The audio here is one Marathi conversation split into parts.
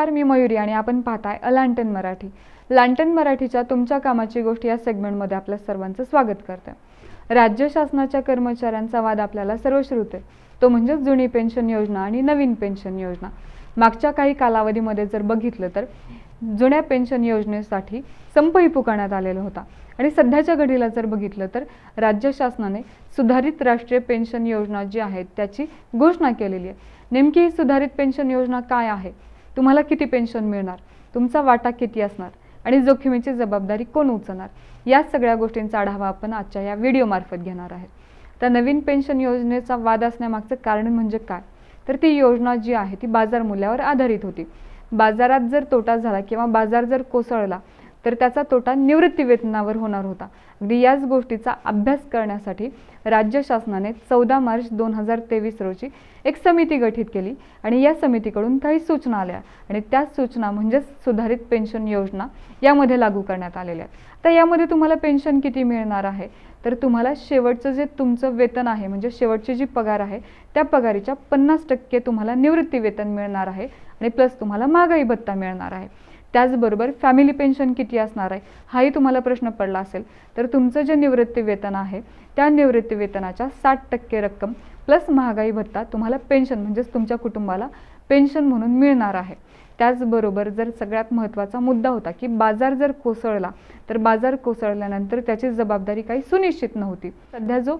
नमस्कार मी मयुरी आणि आपण पाहताय अलांटन मराठी. लांटन मराठीच्या तुमच्या कामाची गोष्ट या सेगमेंटमध्ये आपल्या सर्वांचं स्वागत करते. राज्य शासनाच्या कर्मचाऱ्यांचा वाद आपल्याला सर्वश्रुत आहे. तो म्हणजे जुनी पेन्शन योजना आणि नवीन पेन्शन योजना. मागच्या काही कालावधीमध्ये जर बघितलं तर जुन्या पेन्शन योजनेसाठी संपही पुकारण्यात आलेला होता. आणि सध्याच्या घडीला जर बघितलं तर राज्य शासनाने सुधारित राष्ट्रीय पेन्शन योजना जी आहे त्याची घोषणा केलेली आहे. नेमकी ही सुधारित पेन्शन योजना काय आहे? तुम्हाला किती पेन्शन मिळणार? तुमचा वाटा किती असणार? आणि जोखमीची जबाबदारी कोण उचलणार? या सगळ्या गोष्टींचा आढावा आपण आजच्या या व्हिडिओमार्फत घेणार आहे. तर नवीन पेन्शन योजनेचा वाद असण्यामागचं कारण म्हणजे काय? तर ती योजना जी आहे ती बाजार मूल्यावर आधारित होती. बाजारात जर तोटा झाला किंवा बाजार जर कोसळला तर त्याचा तोटा निवृत्ती वेतनावर होणार होता. अगदी याच गोष्टीचा अभ्यास करण्यासाठी राज्य शासनाने चौदा मार्च दोन हजार तेवीस रोजी एक समिती गठीत केली आणि या समितीकडून काही सूचना आल्या. आणि त्या सूचना म्हणजेच सुधारित पेन्शन योजना यामध्ये लागू करण्यात आलेल्या आहेत. तर यामध्ये तुम्हाला पेन्शन किती मिळणार आहे? तर तुम्हाला शेवटचं जे तुमचं वेतन आहे म्हणजे शेवटची जी पगार आहे त्या पगारीच्या पन्नास टक्के तुम्हाला निवृत्ती वेतन मिळणार आहे आणि प्लस तुम्हाला महागाई भत्ता मिळणार आहे. त्याचबरोबर फॅमिली पेन्शन किती असणार आहे? हाही तुम्हाला प्रश्न पडला असेल. तर तुमचं जे निवृत्ती वेतन आहे त्या निवृत्ती वेतनाच्या साठ टक्के रक्कम प्लस महागाई भत्ता तुम्हाला पेन्शन म्हणजेच तुमच्या कुटुंबाला पेन्शन म्हणून मिळणार आहे. त्याचबरोबर जर सगळ्यात महत्त्वाचा मुद्दा होता की बाजार जर कोसळला तर बाजार कोसळल्यानंतर त्याची जबाबदारी काही सुनिश्चित नव्हती. सध्या जो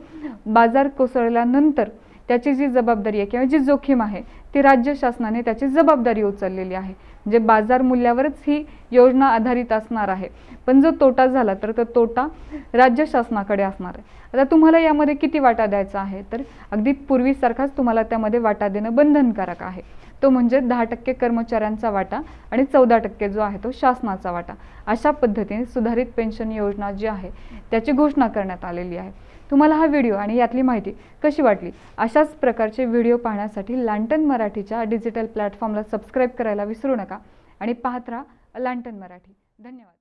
बाजार कोसळल्यानंतर त्याची जी जबाबदारी आहे किंवा जी जोखीम आहे ती राज्य शासनाने त्याची जबाबदारी उचललेली आहे. म्हणजे बाजार मूल्यावरच ही योजना आधारित असणार आहे. पण जो तोटा झाला तर तो तोटा राज्य शासनाकडे असणार आहे. आता तुम्हाला यामध्ये किती वाटा द्यायचा आहे? तर अगदी पूर्वीसारखाच तुम्हाला त्यामध्ये वाटा देणं बंधनकारक आहे. तो म्हणजे दहा टक्के कर्मचाऱ्यांचा वाटा आणि चौदा टक्के जो आहे तो शासनाचा वाटा. अशा पद्धतीने सुधारित पेन्शन योजना जी आहे त्याची घोषणा करण्यात आलेली आहे. तुम्हाला हा व्हिडिओ आणि यातली माहिती कशी वाटली? अशाच प्रकारचे व्हिडिओ पाहण्यासाठी लांटन मराठीच्या डिजिटल प्लॅटफॉर्मला सबस्क्राईब करायला विसरू नका. आणि पाहत राहा लांटन मराठी. धन्यवाद.